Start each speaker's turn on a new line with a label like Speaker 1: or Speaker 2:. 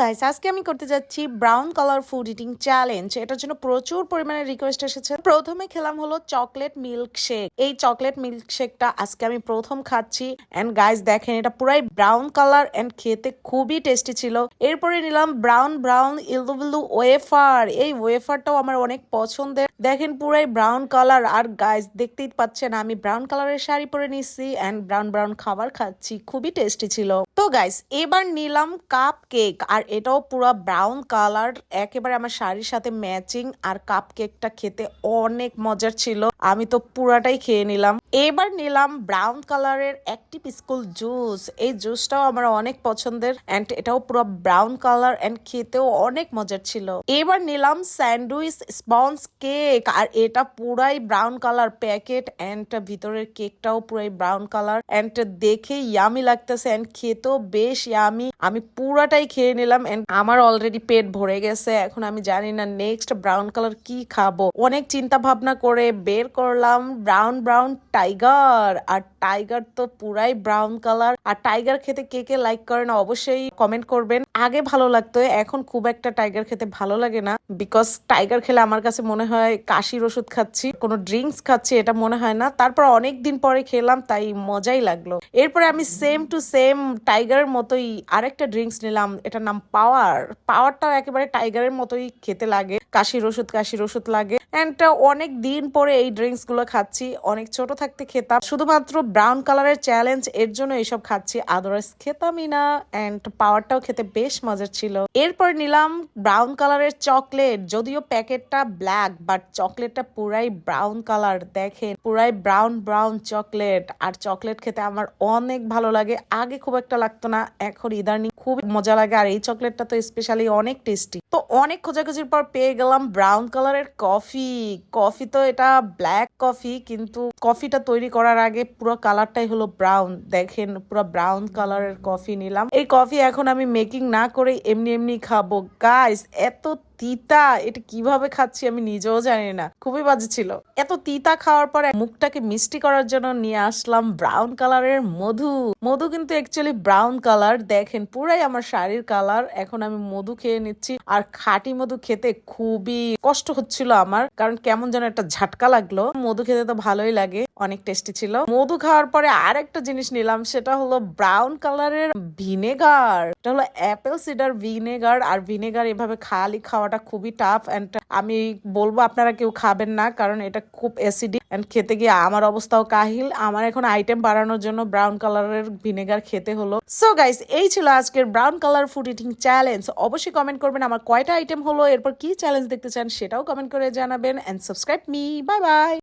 Speaker 1: Guys আজকে আমি করতে যাচ্ছি brown colour food eating challenge এটার জন্য প্রচুর পরিমাণে রিকোয়েস্ট এসেছে। প্রথমে খেলাম হলো চকলেট মিল্ক শেক এই চকলেট মিল্ক শেকটা আজকে আমি প্রথম খাচ্ছি। এন্ড গাইস দেখেন, এটা পুরাই ব্রাউন কালার এন্ড খেতে খুবই টেস্টি ছিল। এরপরে নিলাম ব্রাউন ব্রাউন ইলদুবিলদু ওয়েফার এই ওয়েফারটাও আমার অনেক পছন্দের। দেখেন, পুরাই ব্রাউন কালার আর গাইস দেখতেই পাচ্ছেন, আমি ব্রাউন কালারের শাড়ি পরে নিচ্ছি এন্ড ব্রাউন ব্রাউন খাবার খাচ্ছি। খুবই টেস্টি ছিল। তো গাইস এবার নিলাম কাপ কেক আর এটাও পুরো ব্রাউন কালার একেবারে আমার শাড়ির সাথে ম্যাচিং আর কাপ কেকটা খেতে অনেক মজার ছিল। আমি তো পুরাটাই খেয়ে নিলাম। এবার নিলাম ব্রাউন কালারের একটি স্কুল জুস এই জুসটাও আমার অনেক পছন্দের এন্ড এটাও পুরো ব্রাউন কালার এন্ড খেতেও অনেক মজার ছিল। এবার নিলাম স্যান্ডউইচ স্পঞ্জ কেক আর এটা পুরাই ব্রাউন কালার প্যাকেট এন্ড ভিতরের কেকটাও পুরাই ব্রাউন কালার এন্ড দেখে ইয়ামি লাগতেছে এন্ড খেতেও বেশ ইয়ামি আমি পুরাটাই খেয়ে নিলাম এন্ড আমার অলরেডি পেট ভরে গেছে। এখন আমি জানি না নেক্সট ব্রাউন কালার কি খাব। অনেক চিন্তা ভাবনা করে বের করলাম ব্রাউন ব্রাউন টাইগার আর টাইগার তো পুরাই ব্রাউন কালার আর টাইগার খেতে কে কে লাইক করেন অবশ্যই কমেন্ট করবেন। আগে ভালো লাগতো, এখন খুব একটা টাইগার খেতে ভালো লাগে না। বিকজ টাইগার খেলে আমার কাছে মনে হয় কাশির ওষুধ খাচ্ছি, কোনো ড্রিঙ্কস খাচ্ছি, এটা মনে হয় না। তারপর অনেক দিন পরে খেলাম, তাই মজাই লাগল। এরপরে আমি সেম টু সেম টাইগারের মতোই আরেকটা ড্রিঙ্কস নিলাম, এটার নাম পাওয়ার পাওয়ারটাও একেবারে টাইগারের মতোই খেতে লাগে, কাশির ওষুধ কাশির ওষুধ লাগে। অ্যান্ড অনেক দিন পরে এই ড্রিঙ্কসগুলো খাচ্ছি। অনেক ছোট থাকতে খেতাম। শুধুমাত্র ব্রাউন কালারের চ্যালেঞ্জ এর জন্য এইসব খাচ্ছি। আদারওয়াইজ খেতামই না। অ্যান্ড পাওয়ারটাও খেতে বেশ মজার ছিল। এরপর নিলাম ব্রাউন কালারের চকলেট যদিও প্যাকেটটা ব্ল্যাক বাট চকলেটটা পুরাই ব্রাউন কালার দেখেন, পুরাই ব্রাউন ব্রাউন চকলেট আর চকলেট খেতে আমার অনেক ভালো লাগে। আগে খুব একটা লাগতো না। এখন ইদানিং খুব মজা লাগে। আর এই চকলেটটা তো স্পেশালি অনেক টেস্টি তো অনেক খোঁজাখুঁজির পর পেয়ে গেলাম ব্রাউন কালারের কফি কফি তো এটা ব্ল্যাক কফি কিন্তু কফিটা তৈরি করার আগে পুরো কালারটাই হলো ব্রাউন। দেখেন, পুরো ব্রাউন কালারের কফি নিলাম। এই কফি এখন আমি মেকিং না করে এমনি এমনি খাব। গাইস, এত তিতা! এটা কীভাবে খাচ্ছি আমি নিজেও জানি না। খুবই বাজে ছিল। এত তিতা খাওয়ার পরে মুখটাকে মিষ্টি করার জন্য নিয়ে আসলাম ব্রাউন কালারের মধু। মধু কিন্তু অ্যাকচুয়ালি ব্রাউন কালার। দেখেন, পুরাই আমার শাড়ির কালার। এখন আমি মধু খেয়ে নিচ্ছি। আর খাঁটি মধু খেতে খুবই কষ্ট হচ্ছিল আমার। কারণ কেমন যেন একটা ঝাটকা লাগল। মধু খেতে তো ভালোই লাগে। অনেক টেস্টি ছিল। মধু খাওয়ার পরে আর একটা জিনিস নিলাম, সেটা হলো ব্রাউন কালারের ভিনেগার এটা হলো অ্যাপেল সিডার ভিনেগার আর ভিনেগার এভাবে খালি খাওয়াটা খুবই টাফ এন্ড আমি বলব আপনারা কেউ খাবেন না, কারণ এটা খুব অ্যাসিডি এন্ড খেতে গিয়ে আমার অবস্থাও কাহিল। আমার এখন আইটেম বাড়ানোর জন্য ব্রাউন কালারের ভিনেগার খেতে হলো। সো গাইস এই ছিল আজকের brown colour food eating challenge অবশ্যই কমেন্ট করবেন আমার কয়টা আইটেম হলো, এরপর কি চ্যালেঞ্জ দেখতে চান সেটাও কমেন্ট করে জানাবেন। And subscribe me bye bye